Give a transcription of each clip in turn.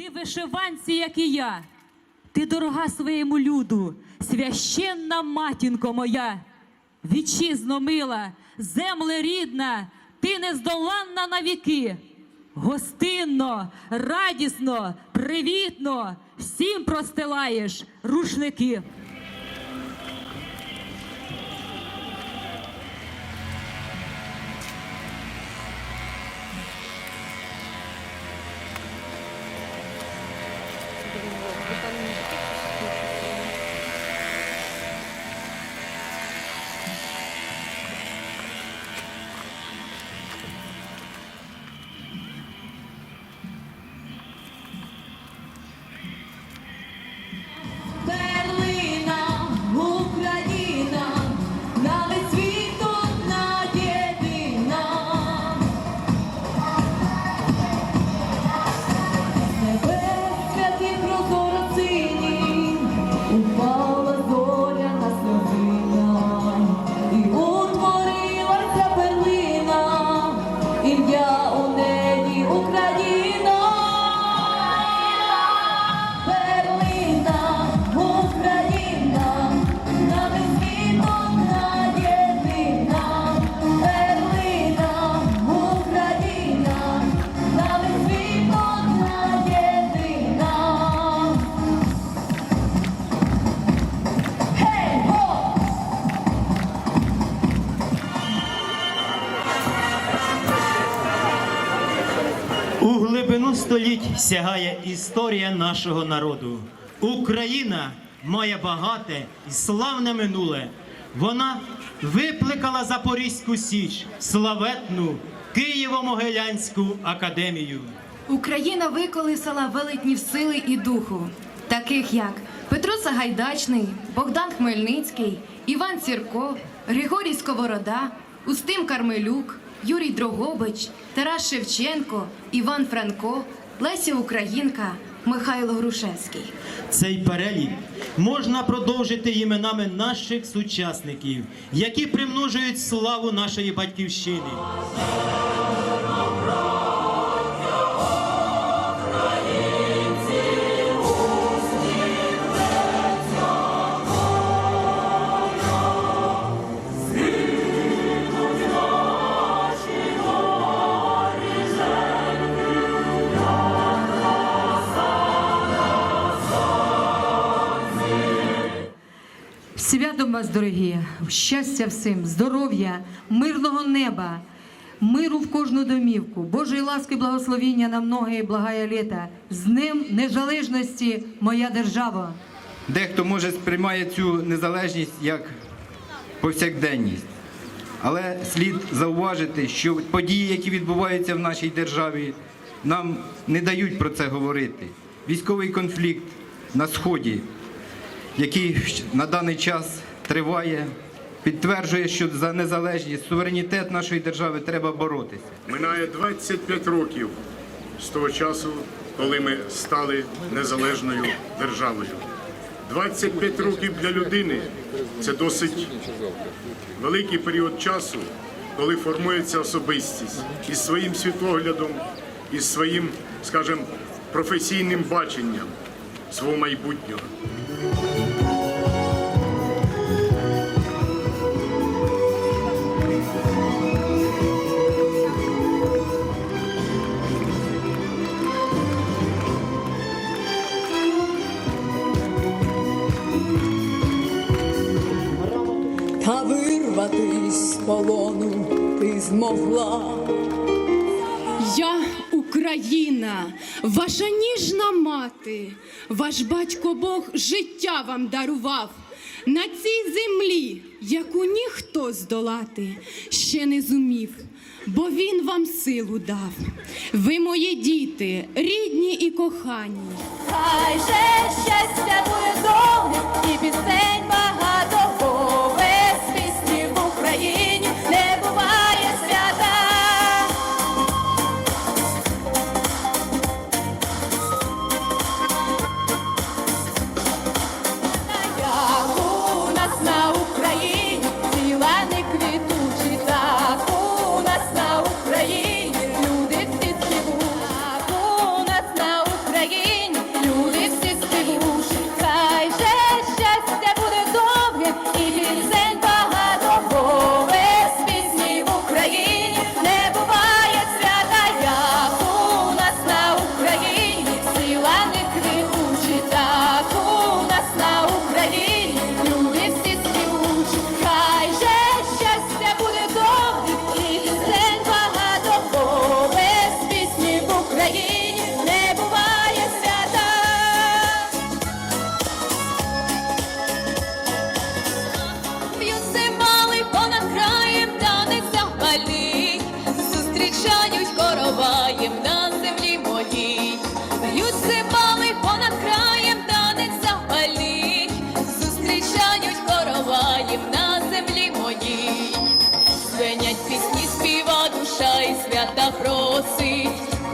Ти вишиванці, як і я. Ти дорога своєму люду, священна матінко моя. Вітчизно мила, земле рідна, ти нездоланна на віки. Гостинно, радісно, привітно, всім простилаєш рушники. るの豚に сягає історія нашого народу. Україна має багате і славне минуле. Вона викликала Запорізьку Січ, славетну Києво-Могилянську академію. Україна виколисала велетнів сили і духу, таких як Петро Сагайдачний, Богдан Хмельницький, Іван Сірко, Григорій Сковорода, Устим Кармелюк, Юрій Дрогобич, Тарас Шевченко, Іван Франко, Леся Українка, Михайло Грушевський. Цей перелік можна продовжити іменами наших сучасників, які примножують славу нашої батьківщини. Святом вас, дорогі, щастя всім, здоров'я, мирного неба, миру в кожну домівку, Божої ласки, благословіння на многе і благая літа. З Днем Незалежності, моя держава. Дехто може сприймає цю незалежність як повсякденність. Але слід зауважити, що події, які відбуваються в нашій державі, нам не дають про це говорити. Військовий конфлікт на сході, який на даний час триває, підтверджує, що за незалежність, суверенітет нашої держави треба боротися. Минає 25 років з того часу, коли ми стали незалежною державою. 25 років для людини це досить великий період часу, коли формується особистість із своїм світоглядом, із своїм, скажімо, професійним баченням свого майбутнього. Ти змогла. Я Україна, ваша ніжна мати, ваш батько Бог життя вам дарував на цій землі, яку ніхто здолати ще не зумів, бо він вам силу дав. Ви мої діти, рідні і кохані. Хай же щастя буде довгим і пісень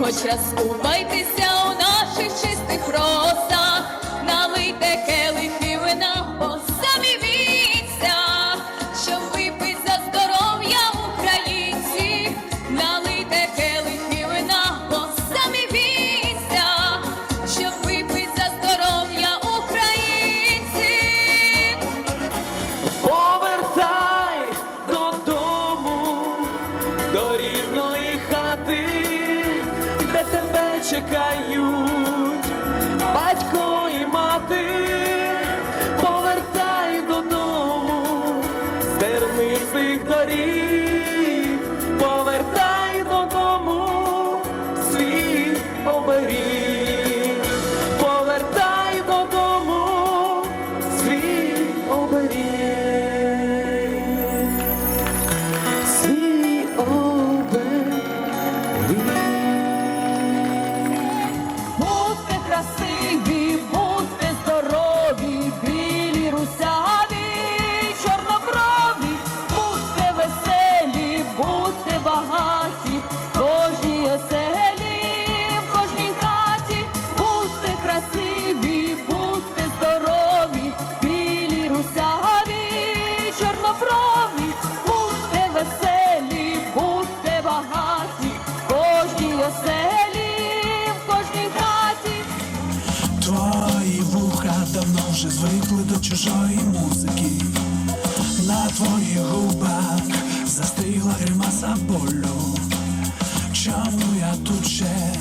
хоч раз. cercaio. звикли до чужої музики, на твоїх губах застигла гримаса болю. Чому я тут ще?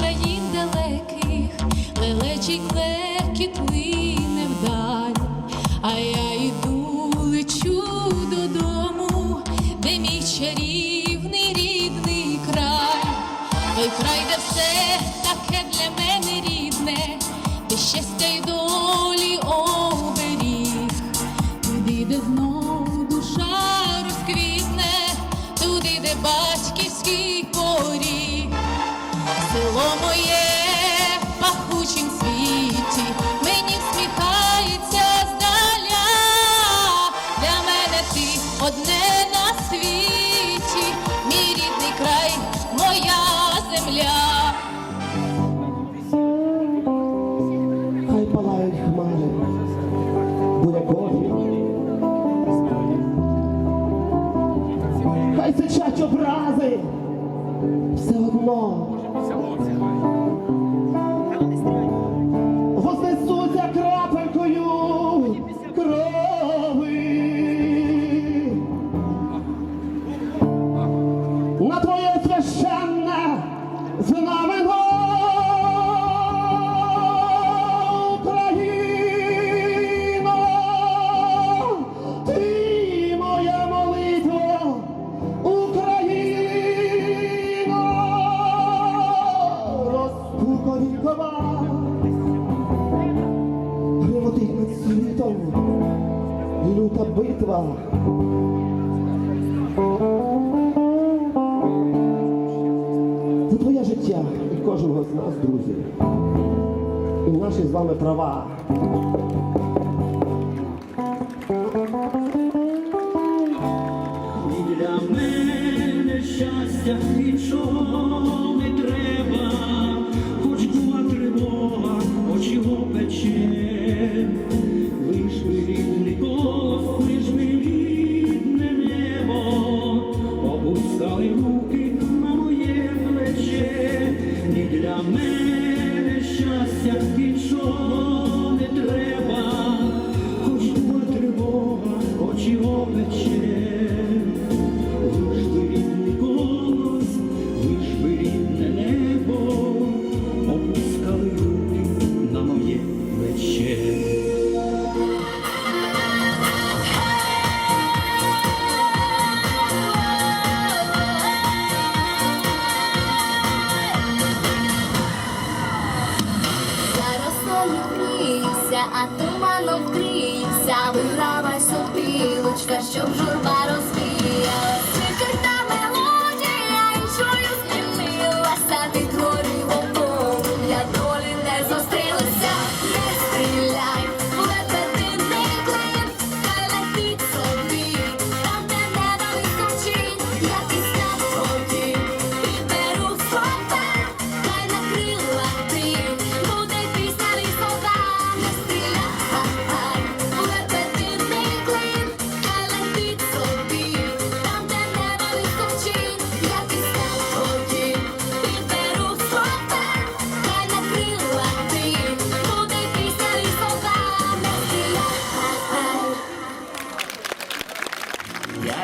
лелеких далеких, лелечий клекіт плине вдаль, а я йду, лечу додому, де мій чарівний рідний край, той край, де все таке для мене рідне, де щастя й долі оберіг, туди, де душа розквітне, туди, де батьківський. Село моє в світі, мені всміхається здаля, для мене ти одне на світі, мій рідний край, моя земля. Хай палають хмари, бурякові, хай сичать образи. Все одно. So. 11 з вами права. І для мене щастя. Щастя нічого не треба, хоч була тривога, його пече. at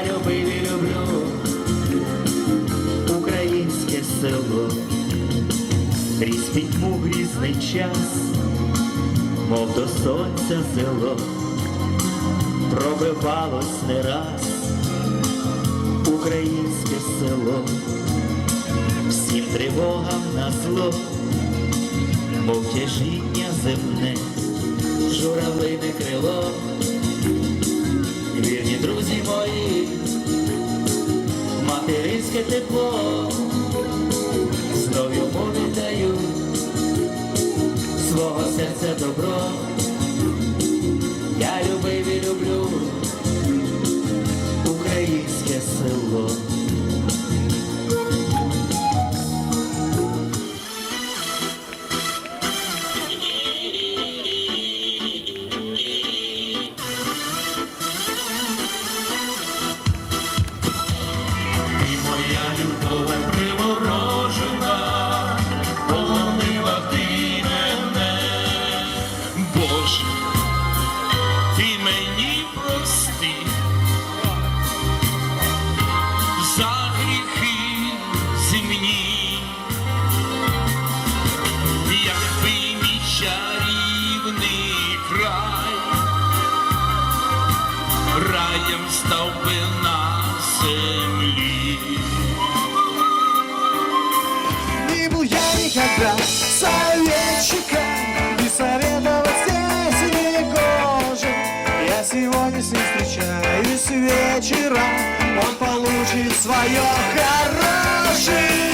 Я люблю українське село, крізь пітьму грізний час, мов до сонця село, пробивалось не раз українське село, всім тривогам на зло, мов тяжіння земне, журавлине крило. Тепло, знов свого серця добро. Я любив і люблю українське село. Став на землі. Не был я никогда советчиком И советовать здесь не гоже Я сегодня с ним встречаюсь вечером Он получит свое хорошее